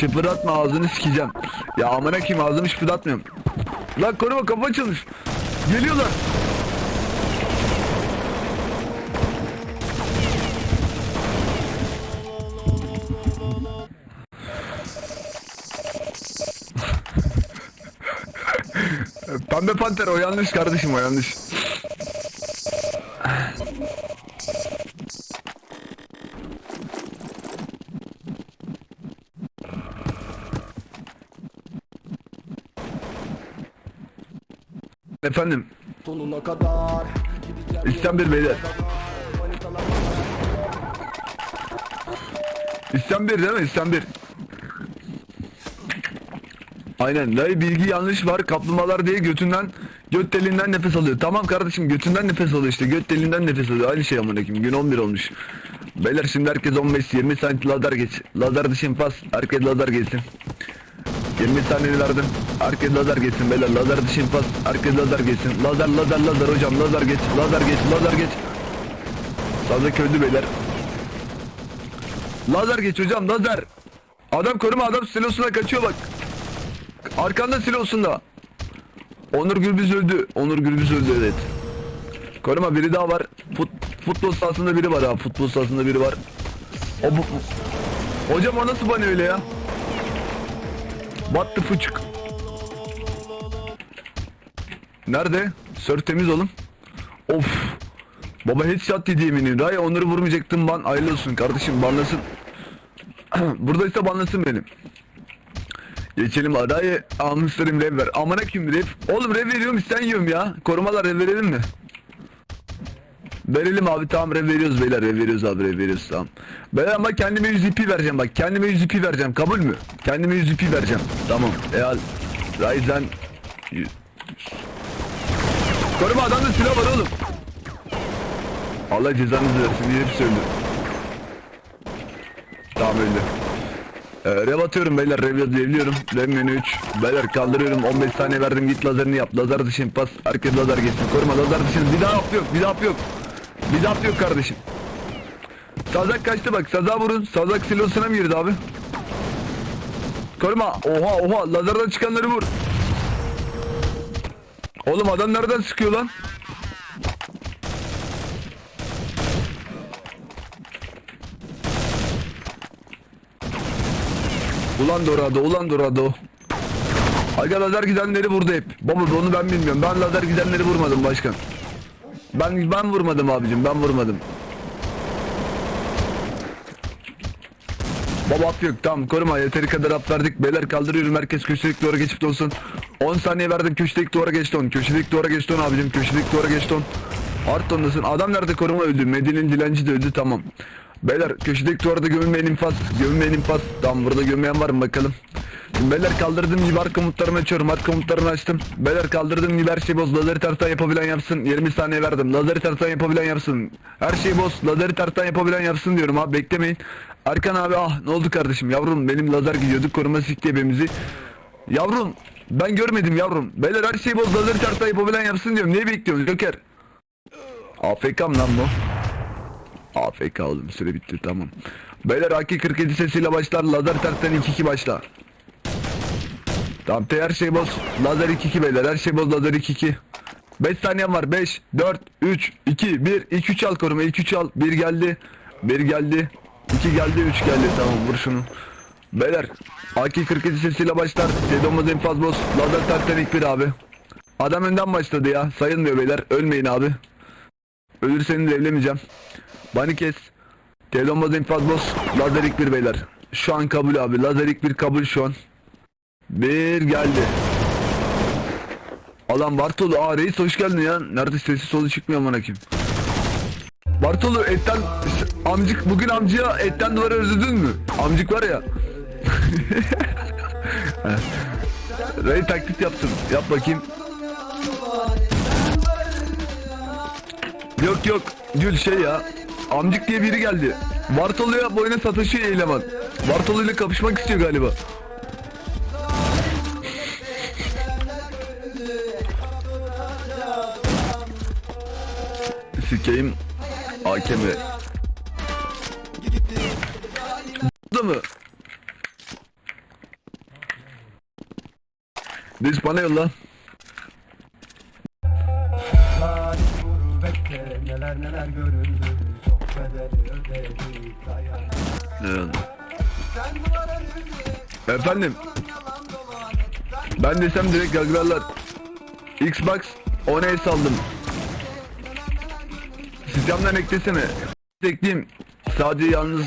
Şıpırdatma ağzını sikeceğim. Ya amına kim ağzımı şıpırdatmıyorum. Lan koruma kapı açılmış. Geliyorlar. Pembe panter o yanlış kardeşim o yanlış. Efendim Sonuna kadar bir beyler. İstem bir değil mi? İstem bir. Aynen. Dayı bilgi yanlış var. Kaplumbağalar diye götünden göt deliğinden nefes alıyor. Tamam kardeşim götünden nefes alıyor işte. Göt deliğinden nefes alıyor. Aynı şey amına koyayım. Gün 11 olmuş. Beyler şimdi herkes 15-20 santim lazer geç. Lazer dışı infaz. Herkes lazer geçsin. 20 saniyeni verdim. Herkes lazer geçsin beyler. Lazer dışı infaz. Herkes lazer geçsin. Lazer lazer lazer hocam. Lazer geç. Lazer geç. Lazer geç. Lazer köylü beyler. Lazer geç hocam. Lazer. Adam koruma adam silosuna kaçıyor bak. Arkanda silosunda. Onur Gürbüz öldü. Onur Gürbüz öldü evet. Koruma biri daha var. Fut, futbol sahasında biri var ha. Futbol sahasında biri var. O bu. Hocam o nasıl bana öyle ya? Battı fıçık. Nerede? Sör temiz oğlum. Of. Baba headshot yedi yemini. Ray onları vurmayacaktım ban. Hayırlı olsun kardeşim banlasın. Buradaysa banlasın benim. Geçelim adayı almışlarım rev ver. Amına kim rev? Oğlum rev veriyorum isten yiyorum ya. Korumalar rev verelim mi? Verelim abi tamam rev veriyoruz beyler rev veriyoruz abi rev veriyoruz tamam. Beyler ama kendime 100 IP vereceğim bak kendime 100 IP vereceğim kabul mü? Kendime 100 IP vereceğim tamam. Eğer Ryzen Koruma adamda silah var oğlum. Allah cezanızı versin diye hep söyledi. Tamam öldü. Ee, rev atıyorum beyler rev yazıyorum. Rev menü 3. Beyler kaldırıyorum 15 saniye verdim git lazerini yap. Lazer dışı pas. Herkes lazer geçsin. Koruma lazer dışı. Bir daha yap yok. Bir daha yap yok. Yap yok kardeşim. Sazak kaçtı bak. Saza vurun. Sazak silosuna mı girdi abi? Koruma. Oha oha. Lazerden çıkanları vur. Oğlum adam nereden sıkıyor lan? Ulan Dorado, ulan Dorado. Aga lazer gidenleri vurdu hep. Baba onu ben bilmiyorum. Ben lazer gidenleri vurmadım başkan. Ben ben vurmadım abicim. Ben vurmadım. Baba yok tamam koruma yeteri kadar at verdik. Beyler kaldırıyorum herkes köşedeki duvara geçip olsun 10 saniye verdim köşedeki duvara geçti on köşedeki duvara geçti on abicim köşedeki duvara geçti on. Art ondasın. Adam nerede koruma öldü? Medine'nin dilenci de öldü tamam. Beyler köşedeki duvarda gömülmeyen infaz gömülmeyen infaz. Tamam burada gömmeyen var mı bakalım beyler kaldırdığım gibi arka komutlarımı açıyorum arka komutlarımı açtım. Beyler kaldırdığım gibi her şey boz lazeri tersten yapabilen yapsın. 20 saniye verdim lazeri tersten yapabilen yapsın. Her şey boz lazeri tersten yapabilen yapsın diyorum abi beklemeyin. Arkan abi ah ne oldu kardeşim? Yavrum benim lazer gidiyordu koruma sikti hepimizi. Yavrum ben görmedim yavrum. Beyler her şey boz lazeri tersten yapabilen yapsın diyorum. Niye bekliyorsun Joker? AFK'm lan bu? AFK oğlum süre bitti tamam. Beyler AK-47 sesiyle başlar lazer tersten 2-2 başla Tamam te her şey boz. Lazer 2-2 beyler her şey boz lazer 2-2 5 saniyem var 5 4 3 2 1 2 3 al koruma 2 3 al. 1 geldi 1 geldi. 2 geldi 3 geldi. Tamam vur şunu. Beyler AK-47 sesiyle başlar. Sedomuz infaz boz. Lazer tersten ilk bir abi. Adam önden başladı ya sayılmıyor beyler. Ölmeyin abi. Ölürseniz evlemeyeceğim Bani kes. Telomaz infaz boz. Lazer ilk bir beyler. Şu an kabul abi lazer ilk bir kabul şu an Bir geldi Alan Bartolu aa reis hoş geldin ya Nerede sesi solu çıkmıyor amına kim Bartolu etten amcık bugün amcaya etten duvara özledin mü? Amcık var ya. Ray taklit yaptım. Yap bakayım. Yok yok. Gül şey ya. Amcık diye biri geldi. Bartolu'ya boyuna sataşıyor eleman. Bartolu ile kapışmak istiyor galiba. Sikeyim hakemi. Burada mı? Diz bana yolla. Efendim ben desem direkt gaglarlar. Xbox 10 aldım. Sistemden eklesene. Ekleyeyim. Sadece yalnız